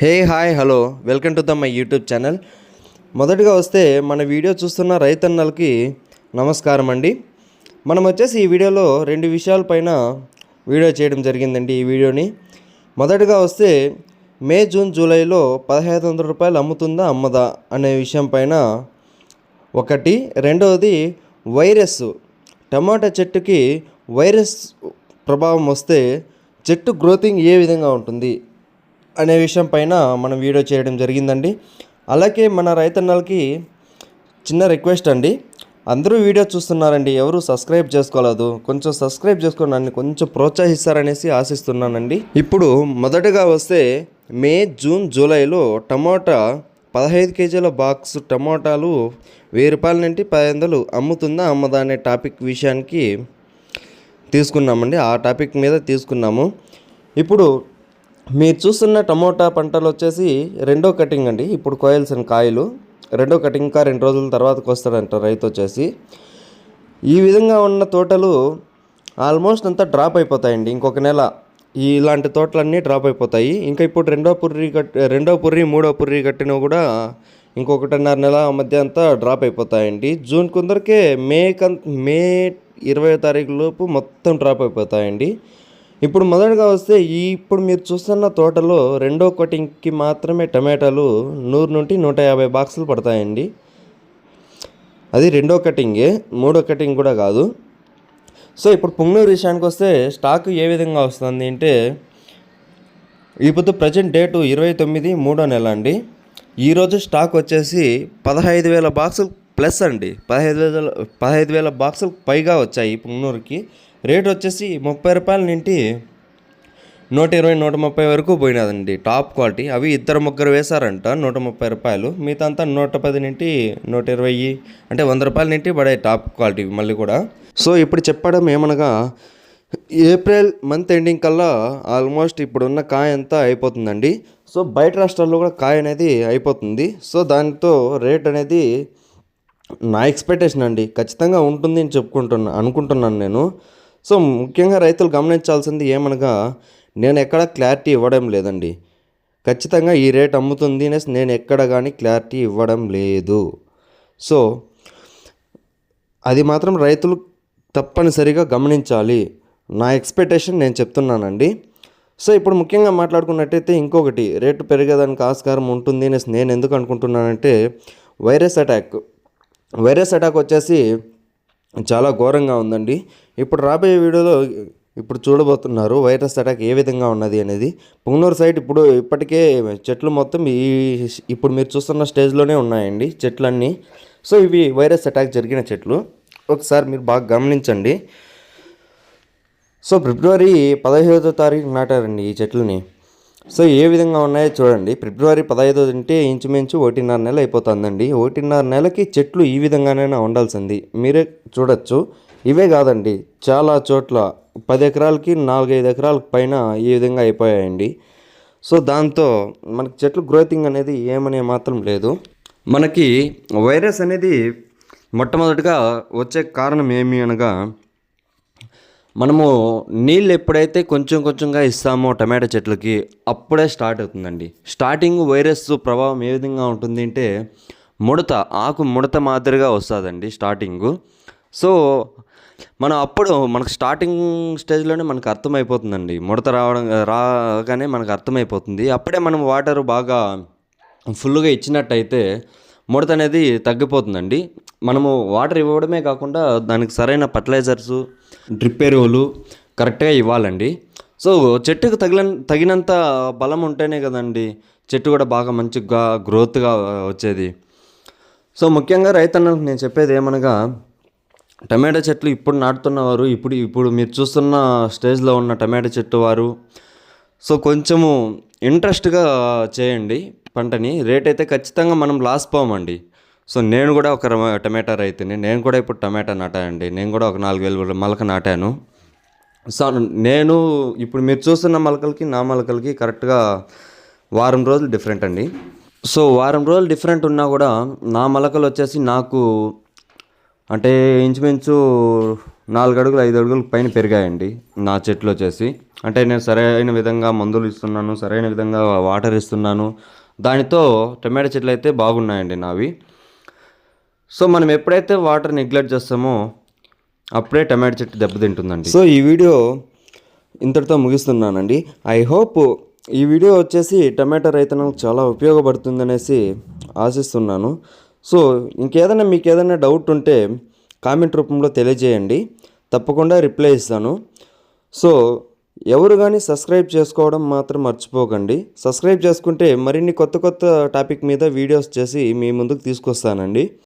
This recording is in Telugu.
Hey hi hello. Welcome to the my YouTube channel. మొదటగా వస్తే మన వీడియో చూస్తున్న రైతన్నలకి నమస్కారం అండి. మనం వచ్చేసి ఈ వీడియోలో రెండు విషయాలపైన వీడియో చేయడం జరిగిందండి ఈ వీడియోని. మొదటగా వస్తే మే జూన్ జూలైలో పదహైదు వందల రూపాయలు అమ్ముతుందా అమ్మదా అనే విషయం పైన ఒకటి. రెండవది వైరస్. టమాటా చెట్టుకి వైరస్ ప్రభావం వస్తే చెట్టు గ్రోతింగ్ ఏ విధంగా ఉంటుంది? అనే విషయం పైన మనం వీడియో చేయడం జరిగిందండి. అలాగే మన రైతన్నలకి చిన్న రిక్వెస్ట్ అండి. అందరూ వీడియో చూస్తున్నారండి. ఎవరు సబ్స్క్రైబ్ చేసుకోలేదు. కొంచెం సబ్స్క్రైబ్ చేసుకొని నన్ను కొంచెం ప్రోత్సహిస్తారనేసి ఆశిస్తున్నానండి. ఇప్పుడు మొదటగా వస్తే మే జూన్ జూలైలో టమోటా పదహైదు కేజీల బాక్స్ టమోటాలు వెయ్యి రూపాయల నుండి పది వందలు అమ్ముతుందా అమ్మదా అనే టాపిక్ విషయానికి తీసుకున్నామండి. ఆ టాపిక్ మీద తీసుకున్నాము. ఇప్పుడు మీరు చూస్తున్న టమోటా పంటలు వచ్చేసి రెండో కటింగ్ అండి. ఇప్పుడు కోయాల్సిన కాయలు. రెండో కటింగ్ ఇంకా రెండు రోజుల తర్వాతకి వస్తాడంట రైతు వచ్చేసి. ఈ విధంగా ఉన్న తోటలు ఆల్మోస్ట్ అంతా డ్రాప్ అయిపోతాయండి. ఇంకొక నెల ఇలాంటి తోటలన్నీ డ్రాప్ అయిపోతాయి. ఇంకా ఇప్పుడు రెండో పుర్రి కట్ రెండో పుర్రి మూడో పుర్రి కట్టినవి కూడా ఇంకొకటిన్నర నెల మధ్య అంతా డ్రాప్ అయిపోతాయండి. జూన్ కొందరికే మే కన్ మే ఇరవై తారీఖు లోపు మొత్తం డ్రాప్ అయిపోతాయండి. ఇప్పుడు మొదటగా వస్తే ఈ ఇప్పుడు మీరు చూస్తున్న తోటలో రెండో కటింగ్కి మాత్రమే టమాటాలు నూరు నుండి నూట యాభై బాక్సులు పడతాయండి. అది రెండో కటింగే మూడో కటింగ్ కూడా కాదు. సో ఇప్పుడు పుంగనూరు విషయానికి వస్తే స్టాక్ ఏ విధంగా వస్తుంది అంటే ఇప్పుడు ప్రజెంట్ డేటు ఇరవై తొమ్మిది మూడో నెల అండి. ఈరోజు స్టాక్ వచ్చేసి పదహైదు వేల బాక్సులు ప్లస్ అండి. పదహైదు వేల పదహైదు వేల బాక్సులు పైగా వచ్చాయి పుంగనూరుకి. రేట్ వచ్చేసి ముప్పై రూపాయల నుండి నూట ఇరవై నూట ముప్పై వరకు పోయినదండి. టాప్ క్వాలిటీ అవి ఇద్దరు ముగ్గురు వేశారంట నూట ముప్పై రూపాయలు. మిగతా అంతా నూట పది నుండి నూట ఇరవై అంటే వంద రూపాయల నుండి పడే టాప్ క్వాలిటీ మళ్ళీ కూడా. సో ఇప్పుడు చెప్పడం ఏమనగా ఏప్రిల్ మంత్ ఎండింగ్ కల్లా ఆల్మోస్ట్ ఇప్పుడున్న కాయ అంతా అయిపోతుందండి. సో బయట రాష్ట్రాల్లో కూడా కాయ అనేది అయిపోతుంది. సో దాంతో రేట్ అనేది నా ఎక్స్పెక్టేషన్ అండి. ఖచ్చితంగా ఉంటుంది అని చెప్పుకుంటున్నా అనుకుంటున్నాను నేను. సో ముఖ్యంగా రైతులు గమనించాల్సింది ఏమనగా నేను ఎక్కడ క్లారిటీ ఇవ్వడం లేదండి. ఖచ్చితంగా ఈ రేట్ అమ్ముతుంది అనేసి నేను ఎక్కడ కానీ క్లారిటీ ఇవ్వడం లేదు. సో అది మాత్రం రైతులు తప్పనిసరిగా గమనించాలి. నా ఎక్స్పెక్టేషన్ నేను చెప్తున్నానండి. సో ఇప్పుడు ముఖ్యంగా మాట్లాడుకున్నట్టయితే ఇంకొకటి రేటు పెరిగేదానికి ఆస్కారం ఉంటుంది అనేసి నేను ఎందుకు అనుకుంటున్నానంటే వైరస్ అటాక్. వైరస్ అటాక్ వచ్చేసి చాలా ఘోరంగా ఉందండి. ఇప్పుడు రాబోయే వీడియోలో ఇప్పుడు చూడబోతున్నారు వైరస్ అటాక్ ఏ విధంగా ఉన్నది అనేది. పుంగనూరు సైడ్ ఇప్పుడు ఇప్పటికే చెట్లు మొత్తం ఈ ఇప్పుడు మీరు చూస్తున్న స్టేజ్లోనే ఉన్నాయండి చెట్లన్నీ. సో ఇవి వైరస్ అటాక్ జరిగిన చెట్లు. ఒకసారి మీరు బాగా గమనించండి. సో ఫిబ్రవరి పదహైదో తారీఖు నాటారండి ఈ చెట్లని. సో ఏ విధంగా ఉన్నాయో చూడండి. ఫిబ్రవరి పదహైదో తింటే ఇంచుమించు ఒకటిన్నర నెల అయిపోతుందండి. ఒకటిన్నర నెలకి చెట్లు ఈ విధంగానైనా ఉండాల్సింది. మీరే చూడొచ్చు. ఇవే కాదండి. చాలా చోట్ల పది ఎకరాలకి నాలుగైదు ఎకరాల పైన ఈ విధంగా అయిపోయాయండి. సో దాంతో మనకి చెట్లు గ్రోతింగ్ అనేది ఏమనే మాత్రం లేదు. మనకి వైరస్ అనేది మొట్టమొదటిగా వచ్చే కారణం ఏమి అనగా మనము నీళ్ళు ఎప్పుడైతే కొంచెం కొంచెంగా ఇస్తామో టమాటా చెట్లకి అప్పుడే స్టార్ట్ అవుతుందండి. స్టార్టింగ్ వైరస్ ప్రభావం ఏ విధంగా ఉంటుంది అంటే ముడత ఆకు ముడత మాదిరిగా వస్తుందండి స్టార్టింగు. సో మనం అప్పుడు మనకు స్టార్టింగ్ స్టేజ్లోనే మనకు అర్థమైపోతుందండి. ముడత రావడం రాగానే మనకు అర్థమైపోతుంది. అప్పుడే మనం వాటర్ బాగా ఫుల్గా ఇచ్చినట్టయితే ముడత అనేది తగ్గిపోతుందండి. మనము వాటర్ ఇవ్వడమే కాకుండా దానికి సరైన ఫర్టిలైజర్స్ డ్రిప్ ఎరువులు కరెక్ట్గా ఇవ్వాలండి. సో చెట్టుకు తగిన తగినంత బలం ఉంటేనే కదండి చెట్టు కూడా బాగా మంచిగా గ్రోత్గా వచ్చేది. సో ముఖ్యంగా రైతన్నలకు నేను చెప్పేది ఏమనగా టమాటా చెట్లు ఇప్పుడు నాటుతున్నవారు ఇప్పుడు ఇప్పుడు మీరు చూస్తున్న స్టేజ్లో ఉన్న టమాటా చెట్టు వారు సో కొంచెము ఇంట్రెస్ట్గా చేయండి పంటని. రేట్ అయితే ఖచ్చితంగా మనం లాస్ పోమండి. సో నేను కూడా ఒక టమాటా రైతుని. నేను కూడా ఇప్పుడు టమాటా నాటానండి. నేను కూడా ఒక నాలుగు వేలు మొలక నాటాను. సో నేను ఇప్పుడు మీరు చూస్తున్న మొలకలకి నా మొలకలకి కరెక్ట్గా వారం రోజులు డిఫరెంట్ అండి. సో వారం రోజులు డిఫరెంట్ ఉన్నా కూడా నా మొలకలు వచ్చేసి నాకు అంటే ఇంచుమించు నాలుగు అడుగులు ఐదు అడుగులు పైన పెరిగాయండి నా చెట్లు వచ్చేసి. అంటే నేను సరైన విధంగా మందులు ఇస్తున్నాను సరైన విధంగా వాటర్ ఇస్తున్నాను. దానితో టమాటా చెట్లు అయితే బాగున్నాయండి నావి. సో మనం ఎప్పుడైతే వాటర్ నెగ్లెక్ట్ చేస్తామో అప్పుడే టమాటో చెట్టు దెబ్బతింటుందండి సో ఈ వీడియో ఇంతటితో ముగిస్తున్నానండి. ఐ హోప్ ఈ వీడియో వచ్చేసి టమాటా రైతనకు చాలా ఉపయోగపడుతుందనేసి ఆశిస్తున్నాను. సో ఇంకేదైనా మీకు ఏదైనా డౌట్ ఉంటే కామెంట్ రూపంలో తెలియజేయండి. తప్పకుండా రిప్లై ఇస్తాను. సో ఎవరు కానీ సబ్స్క్రైబ్ చేసుకోవడం మాత్రం మర్చిపోకండి. సబ్స్క్రైబ్ చేసుకుంటే మరిన్ని కొత్త కొత్త టాపిక్ మీద వీడియోస్ చేసి మీ ముందుకు తీసుకొస్తానండి.